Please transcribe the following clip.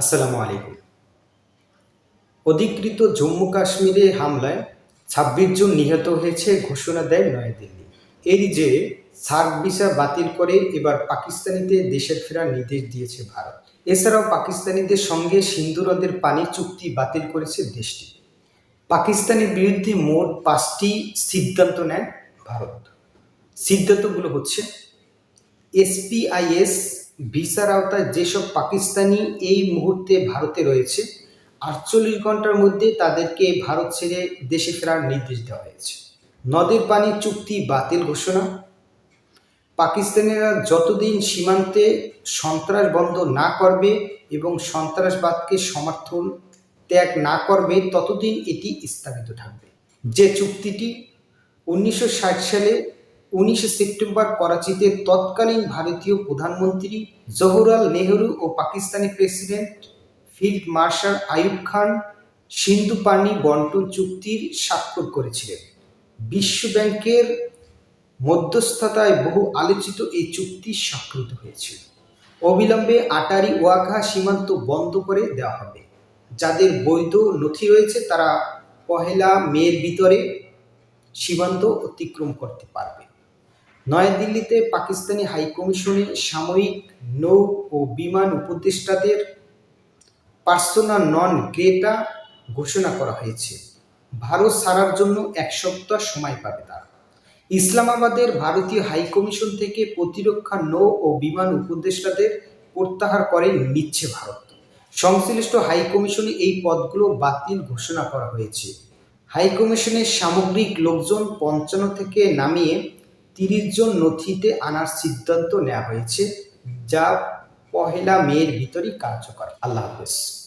আসসালামু আলাইকুম। অধিকৃত জম্মু কাশ্মীরে হামলায় ছাব্বিশ জন নিহত হয়েছে, ঘোষণা দেয় নয়াদিল্লি। এই যে সার্ক ভিসা বাতিল করে এবার পাকিস্তানিদের দেশের ফেরার নির্দেশ দিয়েছে ভারত। এছাড়াও পাকিস্তানিদের সঙ্গে সিন্ধু নদের পানি চুক্তি বাতিল করেছে দেশটি। পাকিস্তানের বিরুদ্ধে মোট পাঁচটি সিদ্ধান্ত নেয় ভারত। সিদ্ধান্তগুলো হচ্ছে, এসপিআইএস ভিসার আওতায় যেসব পাকিস্তানি এই মুহূর্তে ভারতে রয়েছে, আটচল্লিশ ঘণ্টার মধ্যে তাদেরকে ভারত ছেড়ে দেশে ফেরার নির্দেশ দেওয়া হয়েছে। নদের পানি চুক্তি বাতিল ঘোষণা। পাকিস্তানিরা যতদিন সীমান্তে সন্ত্রাস বন্ধ না করবে এবং সন্ত্রাসবাদকে সমর্থন ত্যাগ না করবে, ততদিন এটি স্থাপিত থাকবে। যে চুক্তিটি উনিশশো ষাট সালে উনিশে সেপ্টেম্বর করাচিতে তৎকালীন ভারতীয় প্রধানমন্ত্রী জওহরলাল নেহরু ও Pakistani president field marshal Ayub Khan Sindhu পানি বন্টন চুক্তির স্বাক্ষর করেছিলেন। বিশ্ব ব্যাংকের মধ্যস্থতায় বহু আলোচিত এই চুক্তি স্বাক্ষরিত হয়েছিল অবিলম্বে আটারি ওয়াঘা সীমান্ত বন্ধ করে দেওয়া হবে। যাদের বৈধ নথি রয়েছে, তারা পহেলা মের ভিতরে সীমান্ত অতিক্রম করতে পারবে। নয়াদিল্লিতে পাকিস্তানি হাইকমিশনে সাময়িক নৌ ও বিমান উপদেষ্টাদের পার্সোনা নন গ্রেটা ঘোষণা করা হয়েছে। ভারত সারার জন্য এক সপ্তাহ সময় পাবে তারা। ইসলামাবাদের ভারতীয় হাইকমিশন থেকে প্রতিরক্ষা নৌ ও বিমান উপদেষ্টাদের প্রত্যাহার করে নিচ্ছে ভারত। সংশ্লিষ্ট হাইকমিশনে এই পদগুলো বাতিল ঘোষণা করা হয়েছে। হাইকমিশনের সামগ্রিক লোকজন পঞ্চান্ন থেকে নামিয়ে তিরিশ জন নথিতে আনার সিদ্ধান্ত নেওয়া হয়েছে যা পহেলা মেয়ের ভিতরই কার্যকর। আল্লাহ হাফেজ।